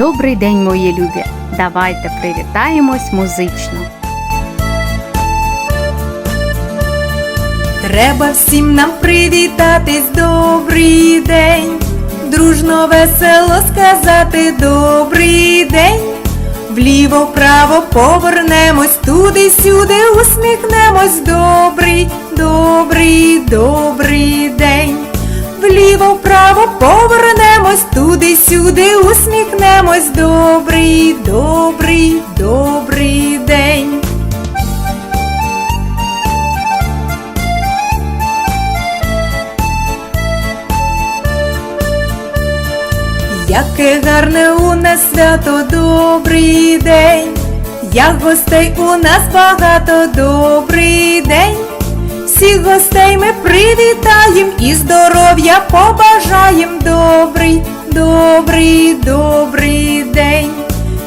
Добрий день, мої любі! Давайте привітаємось музично. Треба всім нам привітатись, добрий день, дружно весело сказати добрий день. Вліво вправо повернемось, туди сюди усміхнемось. Добрий, добрий, добрий день. Вліво вправо повернемось, туди сюди усміхнемось. Добрий, добрий, добрий день. Яке гарне у нас свято, добрий день, як гостей у нас багато, добрий день. Всіх гостей ми привітаєм і здоров'я побажаєм. Добрий, добрий, добрий день.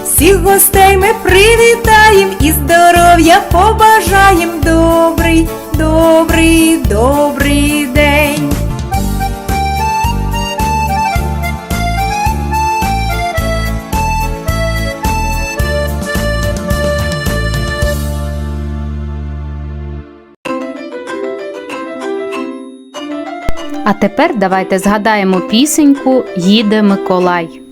Всіх гостей ми привітаєм і здоров'я побажаєм. Добрий, добрий, добрий Тепер давайте згадаємо пісеньку Їде Миколай.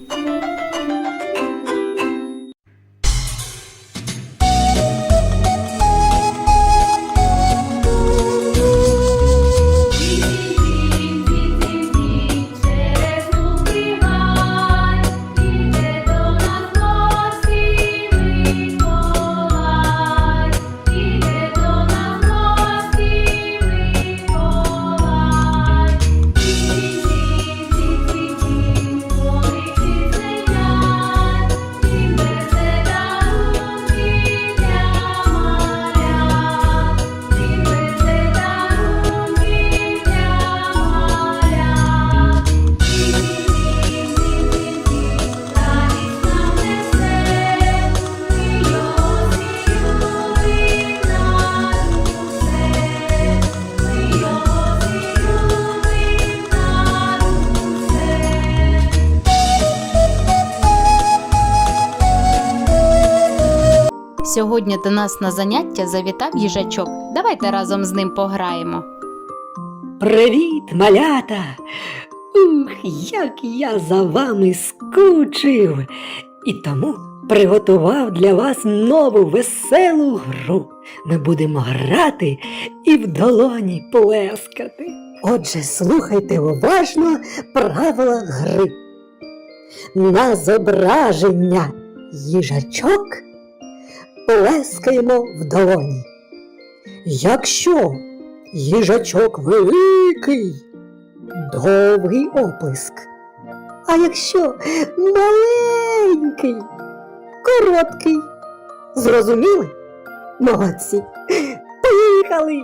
Сьогодні до нас на заняття завітав їжачок. Давайте разом з ним пограємо. Привіт, малята! Ух, як я за вами скучив! І тому приготував для вас нову веселу гру. Ми будемо грати і в долоні плескати. Отже, слухайте уважно правила гри. На зображення їжачок плескаємо в долоні. Якщо їжачок великий, довгий оплеск. А якщо маленький, короткий. Зрозуміли? Молодці. Поїхали!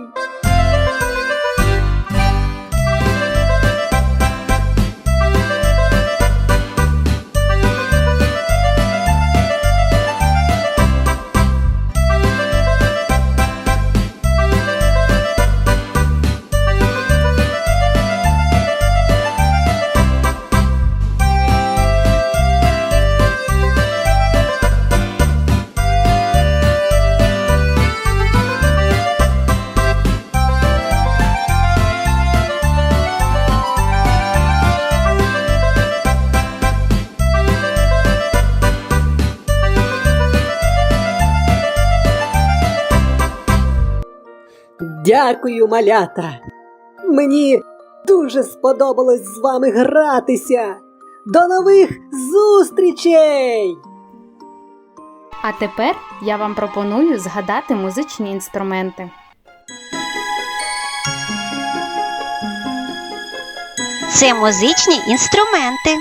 Дякую, малята. Мені дуже сподобалось з вами гратися. До нових зустрічей! А тепер я вам пропоную згадати музичні інструменти. Це музичні інструменти.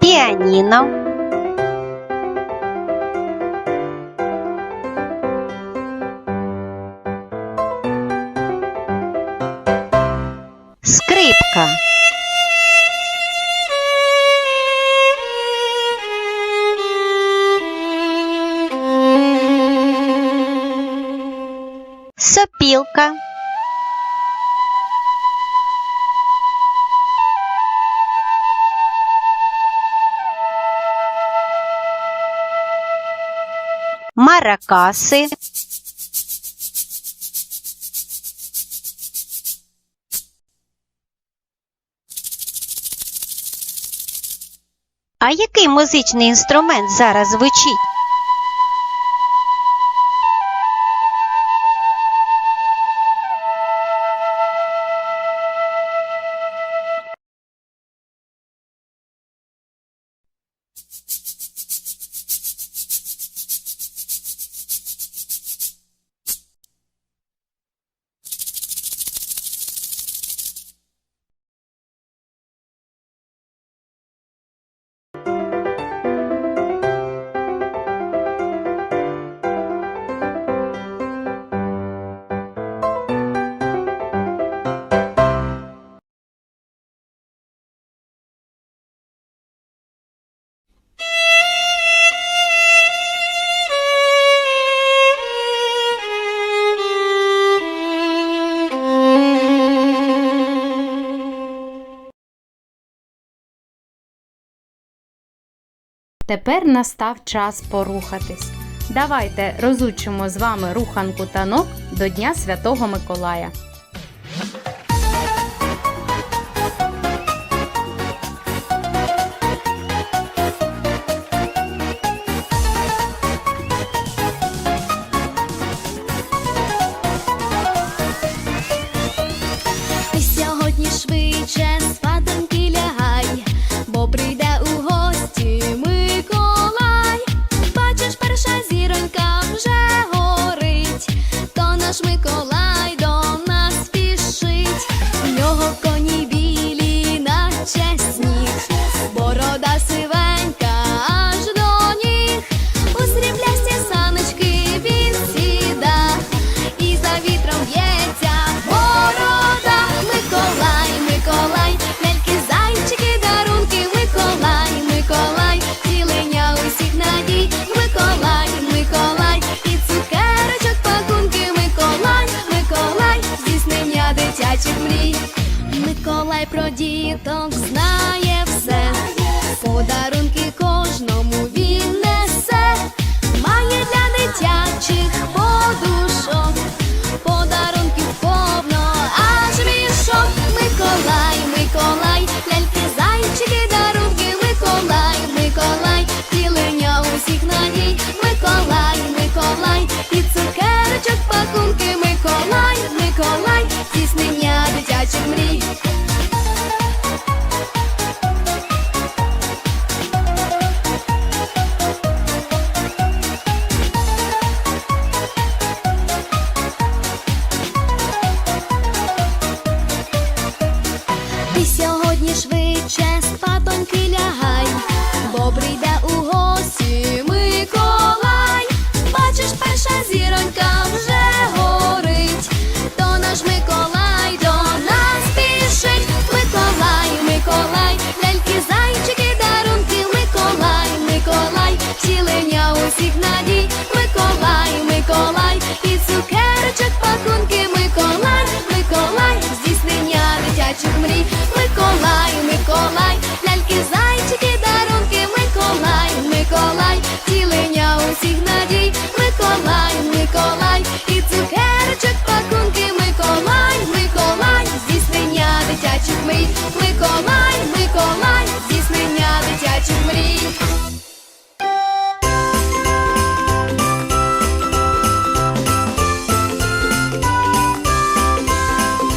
Піаніно, Пташка. Сопілка. Маракаси. А який музичний інструмент зараз звучить? Тепер настав час порухатись. Давайте розучимо з вами руханку танок до Дня Святого Миколая. quero sozinha. дитячих мрій. Миколай про діток знає все. Подарує to me.